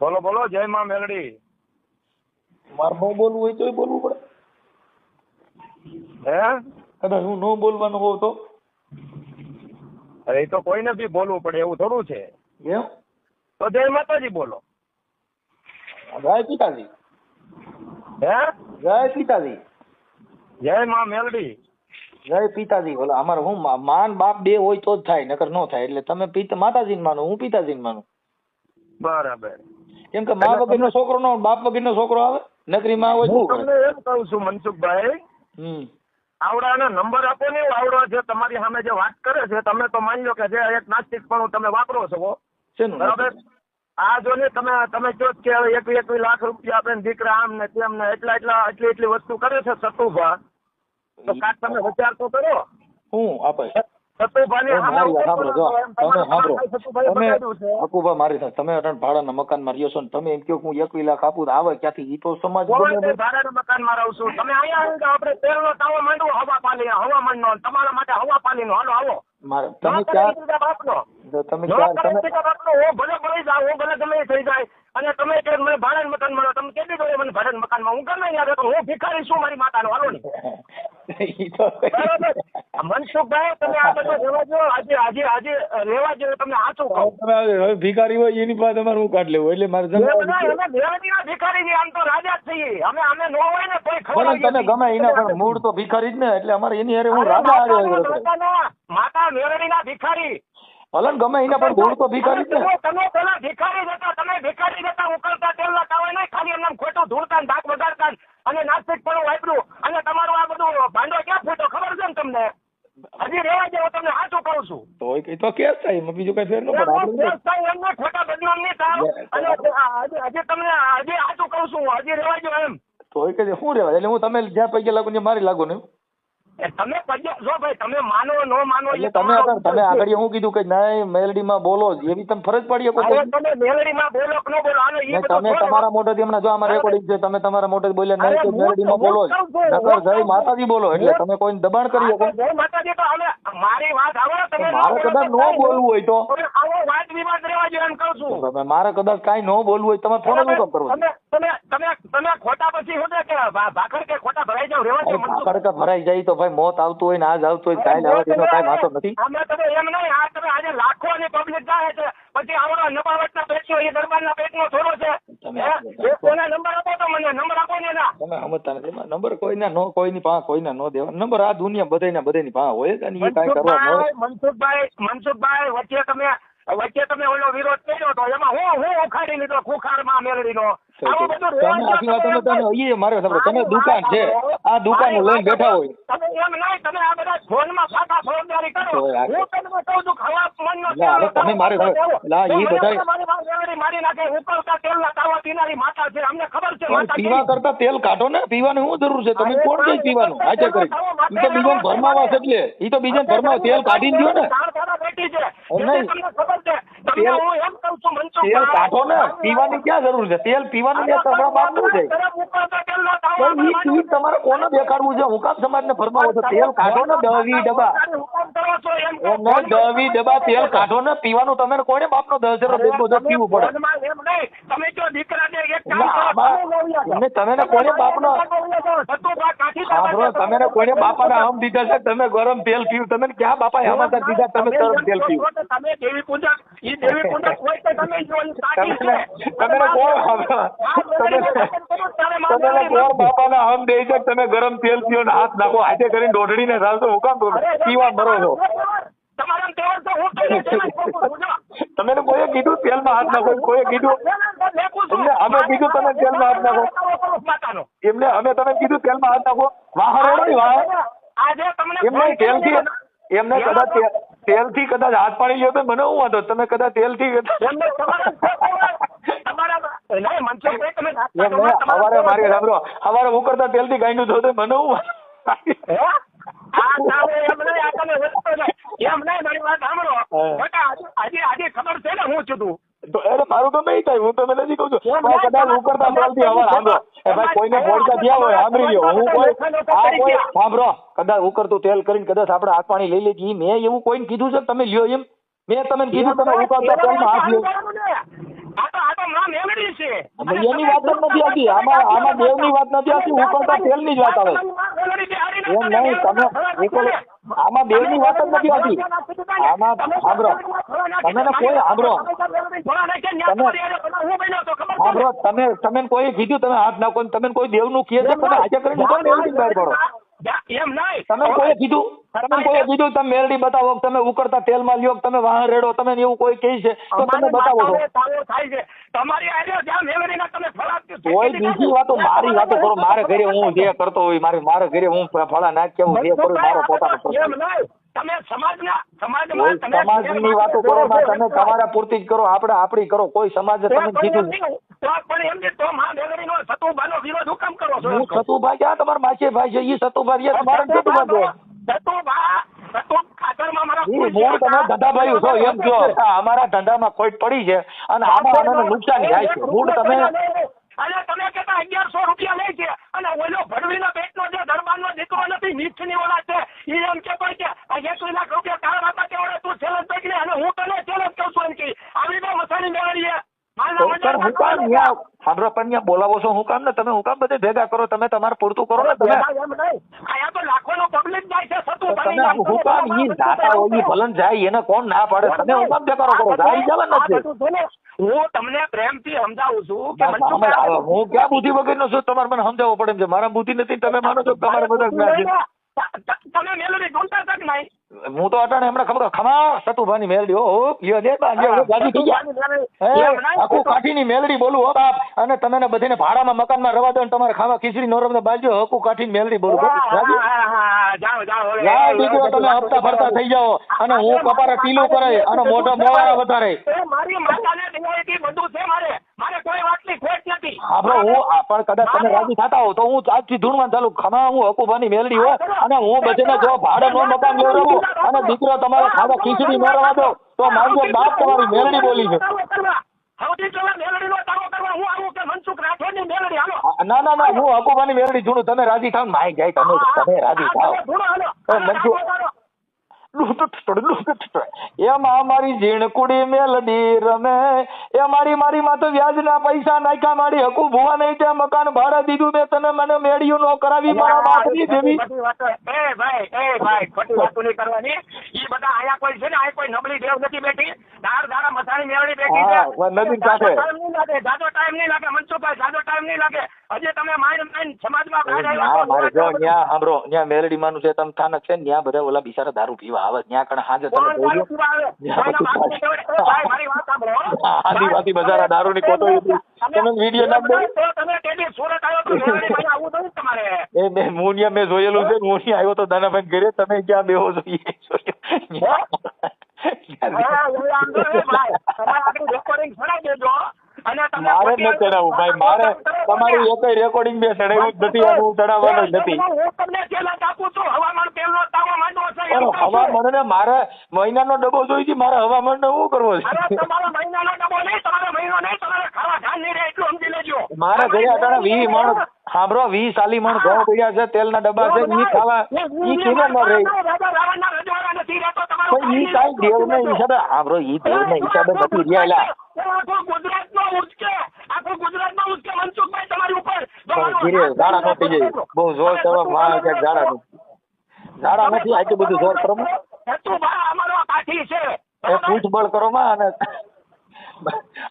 બોલો બોલો જય માં મેલડી. મારે નો બોલવું હોય તોય બોલવું પડે. હે? કદાચ હું નો બોલવાનું હોઉં તો? અરે એ તો કોઈને બી બોલવું પડે એવું થોડું છે. એમ? તો જય માતાજી બોલો. જય પિતાજી. હે? જય પિતાજી. જય માં મેલડી. જય પિતાજી. બોલો અમારે હું મા- માન બાપ બે હોય તો જ થાય નકર નો થાય. એટલે તમે પિતા માતાજી માનો હું પિતાજી માનું. બરાબર. કેમ કે મા વગરનો છોકરો નો બાપ વગરનો છોકરો આવે નકરી માં હોય હું તમને એમ કહું છું મનસુખભાઈ. હમ. આવડાને નંબર આપો ને આવડો છે. તમારી સામે જે વાત કરે છે તમે તો માની લો કે જે એક નાસ્તિક પણ તમે વાપરો છો બરાબર? આ જો ને તમે તમે કહો કે એક એકવી એકવી લાખ રૂપિયા આપે ને દીકરા આમ ને તેમ ને એટલા એટલા એટલી એટલી વસ્તુ કરે છે સતુભા. તો કાંઈક તમે વિચાર તો કરો. હું આપે. મકાન ભાડાના મકાનમાં રહ્યો છો ને તમે એમ કહો હું એકવી લાખ આપું આવે ક્યાંથી? ઈ તો સમાજ કોઈ ગમે તે તે- ભાડાના મકાનમાં રહું છું. તમે અહીંયા આવીને તો આપણે તાવો માંડવો હવા પાણી હવામાનનો તમારા માટે હવા પાણીનો. હાલો આવો તમે ન ભલે ગમે થઈ જાય. અને તમે કે મને રહો, તમે કેટલી જોડે મને ભાડે મકાનમાં હું ગમે યાર હું ભિખારી છું મારી હાલો ને. તો બરાબર. મનસુખભાઈ તમે આ બધું રહેવા દો આજે આજે આજે રહેવા દો તમને સાચું કહું. ભિખારી હોય એની પાસે તમારે હું કાઢ લેવું? એટલે મારે ભિખારી આમ તો રાજા જ છીએ. અમે અમે ન હોય ને કોઈ ભલે તમે ગમે એના પણ મૂળ તો ભિખારી જ ને એટલે અમારે એની હારે હું રાજા હારે. માતા મેરડીના ભિખારી. ભલે ગમે એના પણ મૂળ તો ભિખારી તમે પેલા ભિખારી જતા તમે ભિખારી જતા ઉકળતા તેલ લગાવે નહીં ખાલી એમને ખોટું ધૂળતા ધાક વગાડતા અને નાસ્તિક પણ વાપર્યું. અને તમારું આ બધું ભાંડો ક્યાં ફૂટો ખબર છે ને તમને હજી રેવા જેવો તમને સાચું છું તો કેસ થાય એમાં બીજું કઈ ફેર ન પડે. થાય એમને ખોટા બદનામ નહીં અને આજે તમને હજી સાચું કહું છું આજે રેવા જેવો એમ. તો કે શું રેવા એટલે હું તમે જ્યાં પૈકી લાગુ ને મારી લાગુ ને તમે જો ભાઈ તમે માનો નો માનો એટલે તમે તમે આગળ હું કીધું કે નહીં મેલડીમાં બોલો એવી તમે ફરજ પડી શકો તમે મેલડીમાં બોલો કે ન બોલો આનો તમે તમારા મોઢેથી હમણાં જો આમાં રેકોર્ડિંગ છે તમે તમારા મોઢેથી બોલ્યા નહીં તો મેલડીમાં બોલો નકર જય માતાજી બોલો એટલે તમે કોઈને દબાણ કરી શકો. જય માતાજી તો હવે મારી વાત આવો તમે મારે કદાચ ન બોલવું હોય તો. આવો વાત વિવાદ રહેવા જોઈએ એમ કહું છું. તમે મારે કદાચ કાઈ ન બોલવું હોય તમે ફોન જ કરો. તમે તમે તમે તમે ખોટા પછી શું કે ભાખર કે ખોટા ભરાઈ જાવ રહેવા અરે ભાખર કે ભરાઈ જાય તો ભાઈ મોત આવતું હોય ને આજ આવતું હોય કાલ આવે એનો કાંઈ વાંધો નથી. અમે તમે એમ નહીં આ તમે આજે લાખોની પબ્લિક જાય છે પછી આવડો નબાવટના પેટનો એ દરબારના પેટનો થોડો છે. કોને નંબર આપો તો મને નંબર આપો ને તમે સમજતા નથી નંબર કોઈના નો કોઈની પાસે કોઈના નો દેવા. નંબર આ દુનિયા બધાયના બધાયની પાસે હોય અને એ કાંઈ કરવા ન હોય. મનસુખભાઈ મનસુખભાઈ મનસુખભાઈ વચ્ચે તમે વચ્ચે તમે ઓલો વિરોધ કર્યો હતો એમાં હું હું ઉખાડી લીધો ખુખારમાં મેળવીનો. તમે દુકાન છે. આ દુકાન લઈને બેઠા હોય. તમે એમ નહીં તમે આ બધા ફોનમાં સાદા ફોજદારી કરો. હું તમને કહું છું ખવા મનનો લા, તમે મારે લા, નાખે ઉકળતા તેલના તાવા પીનારી માતા છે. અમને ખબર છે માતા પીવા કરતા તેલ કાઢો ને પીવાની શું જરૂર છે? તમે કોણ કઈ પીવાનું? હાચે કરી. ઈ તો બીજાને ભરમાવા છે એટલે. ઈ તો બીજાને ભરમાવા તેલ કાઢીને દ્યો ને. છે. તમને ખબર છે. તમને તેલ- હું એમ કહું છું મનસુખ તેલ કાઢો ને. પીવાની ક્યાં જરૂર છે? તેલ પીવાનું ત્યાં તમારા બાપનું છે તમારે કોને દેખાડવું છે? હુકામ સમાજ ને ફરમાવો છો તેલ કાઢો ને દવી ડબ્બા. છો દવી ડબ્બા તેલ કાઢો ને. પીવાનું તમે કોને બાપનો દસ હજાર પીવું પડે. તમે જો દીકરાને તમે તમે કોને બાપનો સાંભળો તમે કોને બાપાના હમ દીધા છે? તમે ગરમ તેલ પીવું તમે ક્યાં બાપા હમાતા દીધા? તમે ગરમ તેલ પીવું તમે દેવી પૂજા ઈ દેવી પૂજક હોય તો તમે તમે ને કોણ તમે તમે ને કોણ બાપાના હમ દે છે તમે ગરમ તેલ પીઓ ને હાથ નાખો. હાથે કરીને દોઢડીને સાલતો હું કામ કરું? પીવા મરો તમારા તો હું છું? તમે કોઈએ કીધું તેલમાં હાથ નાખો કોઈએ કીધું? એમને અમે કીધું તમે તેલમાં હાથ નાખો. એમને અમે તમે કીધું તેલમાં હાથ નાખો. વાહરો નહીં વાહ. એમને તેલથી એમને કદાચ તેલથી કદાચ હાથ પાડી લ્યો તો મને હું વાંધો? તમે કદાચ તેલથી સવારે મારી સાંભળો. સવારે કરતા તેલથી ગાંડું થયું મને વાંધો? હે? આ એમ નહીં આ તમે વસ્તુ એમ નહીં મારી વાત સાંભળો. બેટા આજે આજે આજે ખબર છે ને હું છું તું. તો અરે મારું તો નહીં થાય હું તમે નથી કહું છું. પણ કદાચ ઉકળતા તેલથી હવા સાંભળો એ ભાઈ કોઈને પોડકા થયા હોય સાંભળી લ્યો. હું કોઈ આ કોઈ સાંભળો કદાચ ઉકળતું તેલ કરીને કદાચ આપણે હાથ પાણી લઈ લેજી. મેં એવું કોઈને કીધું છે તમે લ્યો એમ. મેં તમે કીધું તમે ઉકળતા તેલમાં હાથ લ્યો. એની વાત નથી આવતી. આમાં આમાં દેવની વાત નથી આવતી. ઉકળતા તેલની જ વાત આવે. એમ નહીં તમે નિકોલ આમાં દેવની વાત જ નથી આવતી આમાં સાંભળો તમે ને કોઈ સાંભળો સાંભળો તમે તમે કોઈ કીધું તમે હાથ નાખો ને તમે કોઈ દેવનું કહે છે તમે હાજર કરીને બહાર પડો એમ નહીં. તમે કોઈ કીધું? તમે કોઈ બીજું તમે મેરડી બતાવો તમે ઉકળતા તેલમાં લ્યો તમે વાહન રેડો તમે એવું કોઈ કહે છે તો તમે બતાવો છો. તમારી આરે જ્યાં મેળવીને તમે કોઈ બીજી વાતો મારી વાતો કરો મારે ઘરે હું જે કરતો હોય મારે મારે ઘરે હું ફળા નાખ કેવું જે કરું મારો પોતાનો પ્રશ્ન. તમે સમાજના સમાજમાં તમે સમાજની વાતો કરો તમે તમારા પૂરતી જ કરો આપણે આપણી કરો. કોઈ સમાજ તમે કીધું. પણ એમ કે તો માં મેળવીનો સતુભાનો વિરોધ હુકમ કરો છો? સતુભાઈ ક્યાં તમારા માસી ભાઈ છે? ઈ સતુભાઈ તમારે અમારા ધંધામાં ખોટ પડી છે અને આમાં નુકસાન થાય છે. મૂળ તમે અને તમે કેતા અગિયારસો રૂપિયા લે છે. અને ઓલો ભડવીના પેટનો જે દરબારનો દીકરો નથી નીચની ઓલા છે. એ એમ કે કોઈ કે એક લાખ રૂપિયા તારા બાપા કેવડે તું છેલ્લે પકડી અને હું તને છેલ્લે કહું છું એમ કે. આવી તો મસાણી મેળવીએ. સર હું કામ ન્યા સાંભળો પણ ન્યા બોલાવો છો હું કામ ને? તમે હું કામ બધે ભેગા કરો તમે તમારે પૂરતું કરો ને તમે. અહીંયા તો લાખોનો પબ્લિક જાય છે સતુ તમે હું કામ ઈ હોય ઈ ભલન જાય એને કોણ ના પાડે? તમે હું કામ ભેગા કરો જાય જવા નથી. હું તમને પ્રેમથી સમજાવું છું કે હું ક્યાં બુદ્ધિ વગરનો છું? તમારે મને સમજાવવું પડે એમ છે. મારા બુદ્ધિ નથી તમે માનો છો તમારે બધા તમે તક નહીં. હું તો અટાણે હમણાં ખબર ખમા સતુભાની મેલડી ઓ યો દે બા જે ગાડી થઈ ગયા. આખું કાઠીની મેલડી બોલું હો બાપ. અને તમે ને બધીને ભાડામાં મકાનમાં રવા દો ને તમારે ખાવા ખીચડી નોરમ ને બાજુ હકું કાઠીની મેલડી બોલું. હો. રાજી? જાઓ જાઓ યા દીકરો તમે હપ્તા ભરતા થઈ જાઓ. અને હું કપારા ટીલું કરે અને મોઢો મોવારા વધારે. મારી માતાને દિવાળીથી બધું છે મારે. મારે કોઈ નથી આપણો હું પણ કદાચ તમે રાજી થતા હો તો હું આજથી ધૂણવા ચાલુ ખમા હું હકુભાની મેલડી હોય અને હું બધીને જો ભાડે નો મકાન લેવડાવું અને દીકરો તમારે ખાધા ખીચડી ન રવા દો તો મારજો બાપ તમારી મેલડી બોલી છે. મનસુખ ના ના ના હું હકુભાની મેલડી જોડું તમે રાજી થાવ માય જાય તમે તમે રાજી થાવ. હાલો. એ મારી ઝીણકુડી મેલડી રમે. એ મારી મારી માં તો વ્યાજના પૈસા નાખ્યા મારી હકુ ભુવા નહીં તે મકાન ભાડે દીધું મેં તને મને મેળ્યું નો કરાવી મારા બાપની દેવી બધી એ ભાઈ એ ભાઈ ખોટી વાતો નહીં કરવાની. એ બધા આયા કોઈ છે ને આ કોઈ નબળી દેવ નથી બેઠી. મથાણી મેળવી બેઠી છે. નદીન કાંઠે. જાજો નહીં લાગે જાજો ટાઈમ નહીં લાગે મનસુખભાઈ જાજો ટાઈમ નહીં લાગે. હજી તમે માઇન્ડ માઇન્ડ સમાજમાં બહાર આવ્યા મારે જો ન્યા સાંભળો ન્યા મેલડી માનું છે તમે સ્થાનક છે ન્યા બધા ઓલા બિચારા દારૂ પીવા આવે ન્યા કણ હાજે તમે કોણ દારૂ ભાઈ, મારી વાત સાંભળો. આદિવાસી બજારા દારૂની કોટો તમે વીડિયો નાખ દો. તમે તેથી સુરત આવ્યો તો મેળવી ભાઈ આવું થયું તમારે? એ મેં જોયેલું છે ને હું ન્યા આવ્યો તો દાનાભાઈ ઘરે તમે ક્યાં બેહો છો એ જોયું. હા, એવું આમ તો એ ભાઈ. તમારે આટલું recording ચડાવી દેજો. અને તમે મારે જ નથી ચડાવવું ભાઈ મારે તમારી એક રેકોર્ડિંગ બે ચડાવ્યું જ નથી અને હું ચડાવવાનો જ નથી. હવામાન ને મારે મહિનાનો ડબ્બો જોઈ છે મારે હવામાન ને શું કરવો છે. મારા ઘરે અટાણે વી મણ સાંભળો વી સાલી મણ ઘઉં પડ્યા છે તેલના ડબ્બા છે ઈ ખાવા ઈ કેને ન રહી? ઈ રાવણના દેવ કાંઈ દેવના હિસાબે સાંભળો ઈ દેવના હિસાબે નથી રહ્યા આખું ગુજરાતમાં ઉચકે આખું ગુજરાતમાં ઉચકે મનસુખભાઈ તમારી ઉપર પણ ધીરે ઝાડા બહુ જોર કરવા માં ક્યાંક ઝાડા નથી. ઝાડા નથી આટલું બધું જોર કરો. માં. હેતુભા અમારો કાઠી છે. એ પૂછબળ કરો માં અને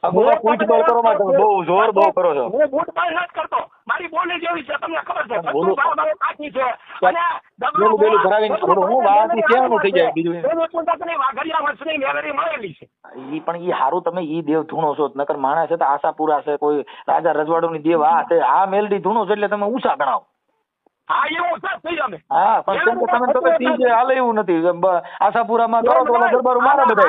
અમુક પૂછબળ કરો માં તમે બહુ જોર બહુ કરો છો. હું બૂટબળ નથી કરતો. મારી બોલી જેવી છે તમને ખબર છે. બોલું. હેતુભા કાઠી છે. અને પેલું પેલું ભરાવીને થોડું હું વાંચી કેવાનું થઈ જાય બીજું મળેલી છે. ઈ પણ ઈ હારું તમે ઈ દેવ ધૂણો છો નકર માણસ છે તો આશાપુરા છે કોઈ રાજા રજવાડો ની દેવ આ છે આ મેલડી ધૂણો છો એટલે તમે ઊંચા ગણાવો. હા એવું સર થઈ અમે હા પણ કેમ કે તમે તી હાલે એવું નથી. આશાપુરામાં કરો તો ઓલા દરબારો મારે આપો.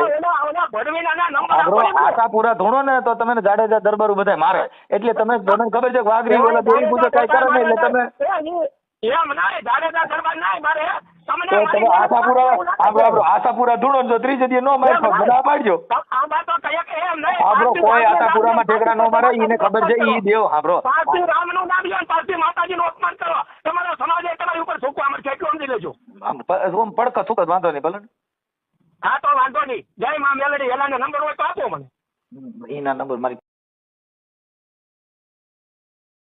આશાપુરા ધૂણો ને તો તમે જાડેજા દરબારો બધાય મારે. એટલે તમે તમને ખબર છે વાઘરી ઓલા દેવી પૂજા કઈ કરે નહીં એટલે તમે એમ ના જાડેજા દરબાર ના મારે. તો તમે આશાપુરા આબરો આશાપુરા ધૂણો ને જો ત્રીજે દી નો મારી મને પાડજો. એમ કોઈ આશાપુરામાં ઠેકડા નો મારે એને ખબર છે ઈ દેવ હાબરો પારસી રામનું નામ માતાજીનું અપમાન કરો. તમારો સમાજ એ તમારી ઉપર એટલું સમજી લેજો. આમ પ- આમ જ વાંધો નહીં ભલે હા તો વાંધો નહીં. જય મા મેલડી એલાને નંબર હોય તો આપો મને. એના નંબર મારી